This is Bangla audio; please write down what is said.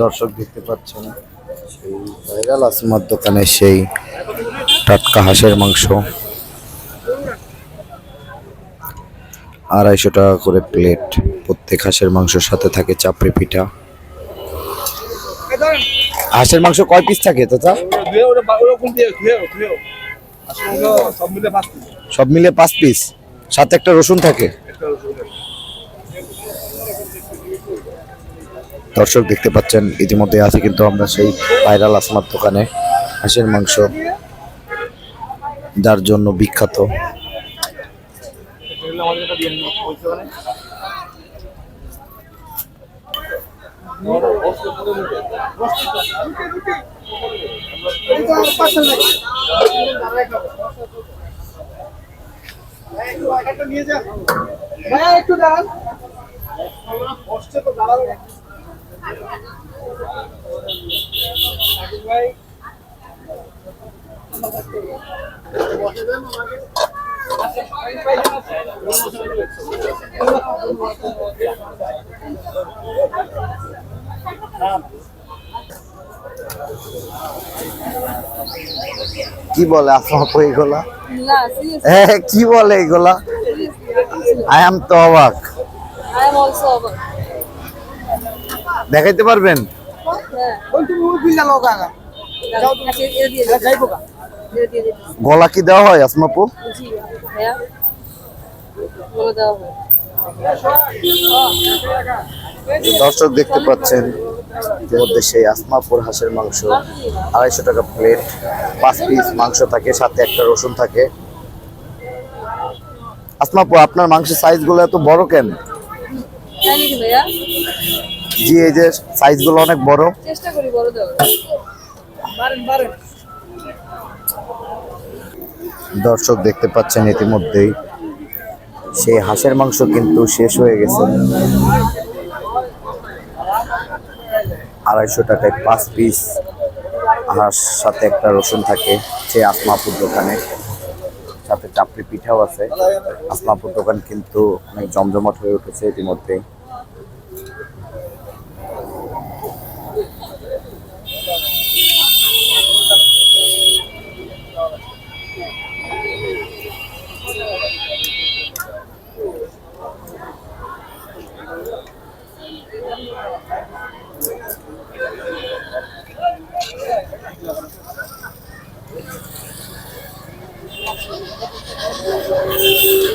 দর্শক দেখতে পাচ্ছেন। সেই ভাইরাল আসমার দোকানে সেই টাটকা হাঁসের মাংস। আড়াইশো টাকা করে প্লেট প্রত্যেক হাঁসের মাংসের সাথে থাকে চাপড়ি পিঠা। হাঁসের মাংস কয় পিস থাকে আসলে সব মিলে পাঁচ পিস সাথে একটা রসুন থাকে? দর্শক দেখতে পাচ্ছেন, ইতিমধ্যে আছে কিন্তু আমরা সেই ভাইরাল আসমার দোকানে হাঁসের মাংস যার জন্য বিখ্যাত। এগুলো আমাদের কি বলে আপনার এগুলা? seriously, হ্যাঁ কি বলে এগুলা. আই এম তো অবাক দেখাইতে পারবেন? হ্যাঁ। গলা কি দেওয়া হয় আসমাপু হয়। দর্শক দেখতে পাচ্ছেন ইতিমধ্যে সেই আসমাপুর হাঁসের মাংস। আড়াইশো টাকা প্লেট পাঁচ পিস মাংস থাকে সাথে একটা রসুন থাকে। আসমাপু আপনার মাংসের সাইজগুলো এত বড় কেন? জি এই যে সাইজগুলো অনেক বড়। চেষ্টা করি দেওয়ার। দর্শক দেখতে পাচ্ছেন ইতিমধ্যেই সেই হাঁসের মাংস কিন্তু শেষ হয়ে গেছে। আড়াইশো টাকায় পাঁচ পিস হাঁস সাথে একটা রসুন থাকে সেই আসমাপুর দোকানে। সাথে চাপড়ি পিঠাও আছে আসলামপুর দোকান কিন্তু অনেক জমজমাট হয়ে উঠেছে ইতিমধ্যে Thank you. Thank you.